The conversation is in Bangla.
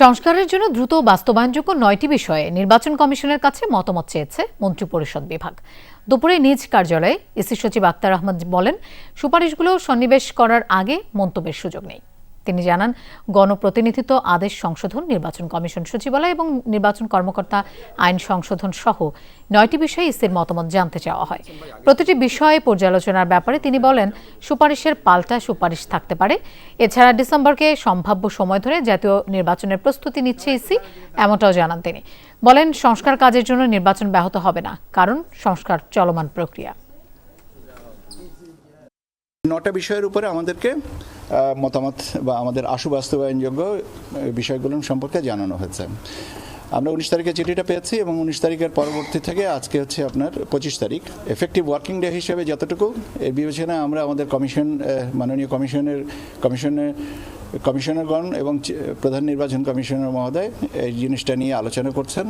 সংস্কারের জন্য দ্রুত বাস্তবায়নযোগ্য নয়টি বিষয়ে নির্বাচন কমিশনের কাছে মতামত চেয়েছে মন্ত্রিপরিষদ বিভাগ। দুপুরে নিজ কার্যালয়ে এসি সচিব আক্তার আহমদ বলেন, সুপারিশগুলো সন্নিবেশ করার আগে মন্তব্যের সুযোগ নেই। তিনি জানান, গণপ্রতিনিধিত্ব আদেশ সংশোধন, নির্বাচন কমিশন সচিবালয় এবং নির্বাচন কর্মকর্তা আইন সংশোধন সহ নয়টি বিষয়ে ইসির মতামত জানতে চাওয়া হয়। প্রতিটি বিষয়ে পর্যালোচনার ব্যাপারে তিনি বলেন, সুপারিশের পাল্টা সুপারিশ থাকতে পারে। এছাড়া ডিসেম্বরকে সম্ভাব্য সময় ধরে জাতীয় নির্বাচনের প্রস্তুতি নিচ্ছে ইসি, এমনটাও জানান তিনি। বলেন, সংস্কার কাজের জন্য নির্বাচন ব্যাহত হবে না, কারণ সংস্কার চলমান প্রক্রিয়া। নটা বিষয়ের উপরে আমাদেরকে মতামত বা আমাদের আশু বাস্তবায়নযোগ্য বিষয়গুলো সম্পর্কে জানানো হয়েছে। আমরা উনিশ তারিখে চিঠিটা পেয়েছি এবং উনিশ তারিখের পরবর্তী থেকে আজকে হচ্ছে আপনার পঁচিশ তারিখ। এফেক্টিভ ওয়ার্কিং ডে হিসেবে যতটুকু এর বিবেচনায় আমরা আমাদের কমিশন মাননীয় কমিশনের কমিশনের কমিশনারগণ এবং প্রধান নির্বাচন কমিশনার মহোদয় এই জিনিসটা নিয়ে আলোচনা করছেন।